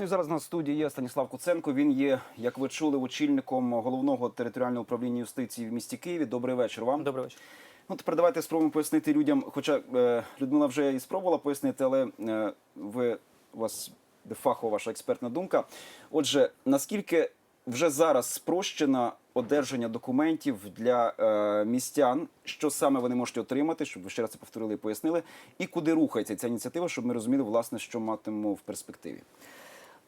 Ну і зараз на студії є Станіслав Куценко. Він є, як ви чули, очільником головного територіального управління юстиції в місті Києві. Добрий вечір вам. Добрий вечір. Ну тепер давайте спробуємо пояснити людям. Хоча е, Людмила вже і спробувала пояснити, але е, ви у вас де фахова ваша експертна думка. Отже, наскільки вже зараз спрощено одержання документів для е, містян, що саме вони можуть отримати, щоб ви ще раз це повторили і пояснили, і куди рухається ця ініціатива, щоб ми розуміли, власне, що матимемо в перспективі.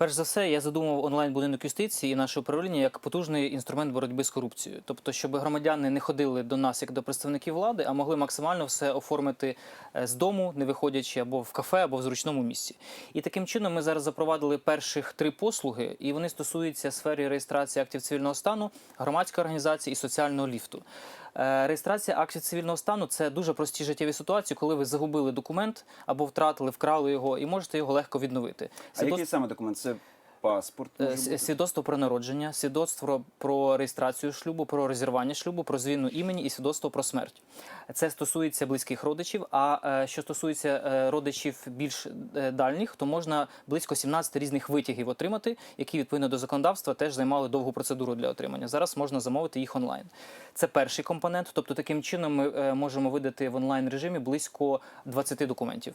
Перш за все, я задумав онлайн будинок юстиції і наше управління як потужний інструмент боротьби з корупцією. Тобто, щоб громадяни не ходили до нас як до представників влади, а могли максимально все оформити е, з дому, не виходячи або в кафе, або в зручному місці. І таким чином ми зараз запровадили перших три послуги, і вони стосуються сфери реєстрації актів цивільного стану, громадської організації і соціального ліфту. Е, Реєстрація акцій цивільного стану це дуже прості життєві ситуації, коли ви загубили документ або втратили, вкрали його, і можете його легко відновити. А дос... який саме документ? Це паспорт? Е, може бути? Свідоцтво про народження, свідоцтво про реєстрацію шлюбу, про розірвання шлюбу, про зміну імені і свідоцтво про смерть. Це стосується близьких родичів. А е, що стосується е, родичів більш дальніх, то можна близько 17 різних витягів отримати, які відповідно до законодавства теж займали довгу процедуру для отримання. Зараз можна замовити їх онлайн. Це перший компонент. Тобто, таким чином ми можемо видати в онлайн режимі близько 20 документів.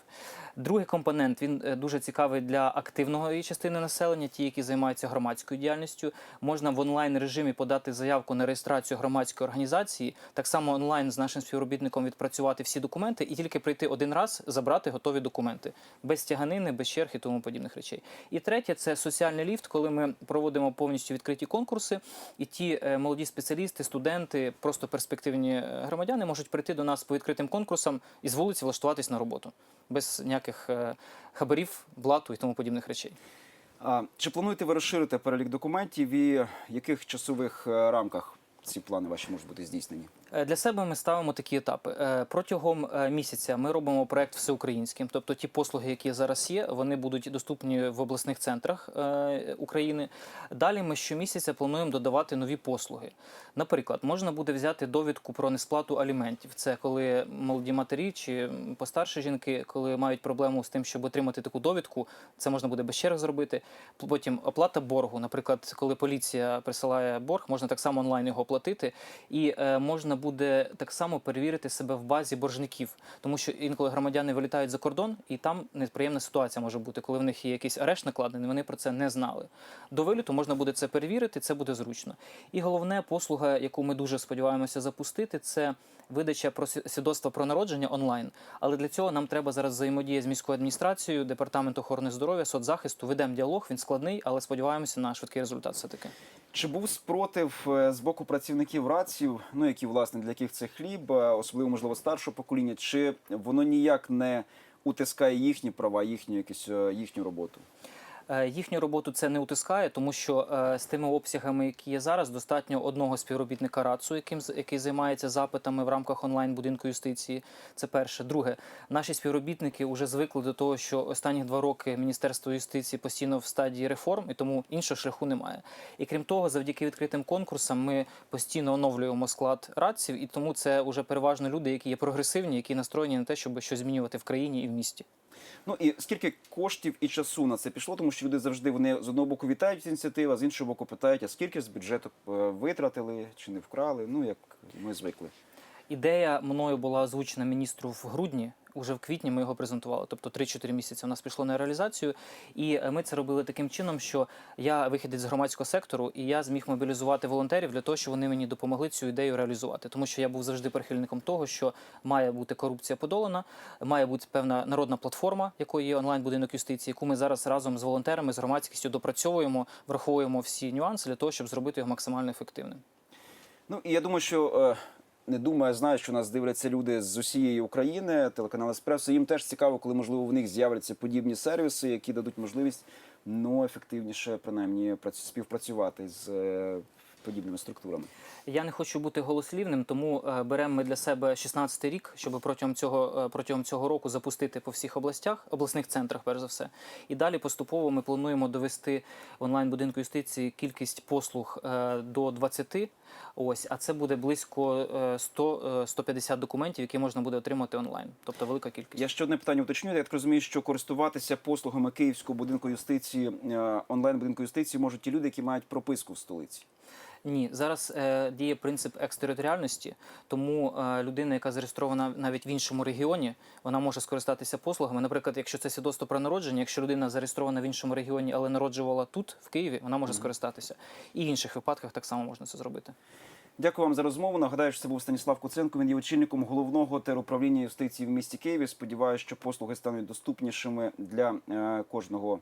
Другий компонент він дуже цікавий для активної частини населення, ті, які займаються громадською діяльністю. Можна в онлайн режимі подати заявку на реєстрацію громадської організації, так само онлайн з нашим співробітником відпрацювати всі документи і тільки прийти один раз забрати готові документи без тяганини, без черг і тому подібних речей. І третє це соціальний ліфт, коли ми проводимо повністю відкриті конкурси, і ті е, молоді спеціалісти, студенти, просто перспективні е, громадяни можуть прийти до нас по відкритим конкурсам і з вулиці влаштуватись на роботу без ніяких е, хабарів, блату і тому подібних речей. Чи плануєте ви розширити перелік документів і в яких часових е, рамках ці плани ваші можуть бути здійснені? Е, Для себе ми ставимо такі етапи. Е, Протягом е, місяця ми робимо проект всеукраїнським, тобто ті послуги, які зараз є, вони будуть доступні в обласних центрах України. Далі ми щомісяця плануємо додавати нові послуги. Наприклад, можна буде взяти довідку про несплату аліментів. Це коли молоді матері чи постарші жінки, коли мають проблему з тим, щоб отримати таку довідку, це можна буде без черг зробити. Потім оплата боргу. Наприклад, коли поліція присилає борг, можна так само онлайн його оплатити, і можна буде так само перевірити себе в базі боржників, тому що інколи громадяни вилітають за кордон, і там неприємна ситуація може бути, коли в них є якийсь арешт накладений, вони про це не знали. До виліту можна буде це перевірити, це буде зручно. І головне послуга, яку ми дуже сподіваємося запустити, це видача про сві- свідоцтва про народження онлайн. Але для цього нам треба зараз взаємодія з міською адміністрацією, департаменту охорони здоров'я, соцзахисту. Ведемо діалог, він складний, але сподіваємося на швидкий результат. Все таки. Чи був спротив е, з боку працівників раців, ну які власне для яких це хліб, е, особливо можливо старшого покоління, чи воно ніяк не утискає їхні права, їхню якусь е, їхню роботу? Е, Їхню роботу це не утискає, тому що е, з тими обсягами, які є зараз, достатньо одного співробітника РАЦУ, яким який займається запитами в рамках онлайн будинку юстиції. Це перше. Друге, наші співробітники вже звикли до того, що останні два роки Міністерство юстиції постійно в стадії реформ, і тому іншого шляху немає. І крім того, завдяки відкритим конкурсам ми постійно оновлюємо склад радців, і тому це вже переважно люди, які є прогресивні, які настроєні на те, щоб щось змінювати в країні і в місті. Ну і скільки коштів і часу на це пішло, тому що люди завжди вони з одного боку вітають ініціативу, а з іншого боку питають, а скільки з бюджету е, витратили чи не вкрали? Ну як ми звикли. Ідея мною була озвучена міністру в грудні. Уже в квітні ми його презентували, тобто 3-4 місяці у нас пішло на реалізацію. І е, ми це робили таким чином, що я вихідець з громадського сектору, і я зміг мобілізувати волонтерів для того, щоб вони мені допомогли цю ідею реалізувати. Тому що я був завжди прихильником того, що має бути корупція подолана, має бути певна народна платформа, якою є онлайн будинок юстиції, яку ми зараз разом з волонтерами, з громадськістю допрацьовуємо, враховуємо всі нюанси для того, щоб зробити його максимально ефективним. Ну і я думаю, що е, не думаю, знаю, що нас дивляться люди з усієї України, телеканал Еспресо. Їм теж цікаво, коли можливо в них з'являться подібні сервіси, які дадуть можливість ну ефективніше, принаймні прац- співпрацювати з е, подібними структурами? Я не хочу бути голослівним, тому е, беремо ми для себе 16-й рік, щоб протягом цього е, протягом цього року запустити по всіх областях, обласних центрах, перш за все. І далі поступово ми плануємо довести онлайн будинку юстиції кількість послуг е, до 20. Ось, а це буде близько е, 100 е, 150 документів, які можна буде отримати онлайн. Тобто велика кількість. Я ще одне питання уточню. Я так розумію, що користуватися послугами Київського будинку юстиції онлайн будинку юстиції можуть ті люди, які мають прописку в столиці. Ні, зараз е, діє принцип екстериторіальності, тому е, людина, яка зареєстрована навіть в іншому регіоні, вона може скористатися послугами. Наприклад, якщо це свідоцтво про народження, якщо людина зареєстрована в іншому регіоні, але народжувала тут, в Києві, вона може скористатися. І в інших випадках так само можна це зробити. Дякую вам за розмову. Нагадаю, що це був Станіслав Куценко. Він є очільником головного теруправління юстиції в місті Києві. Сподіваюся, що послуги стануть доступнішими для е, кожного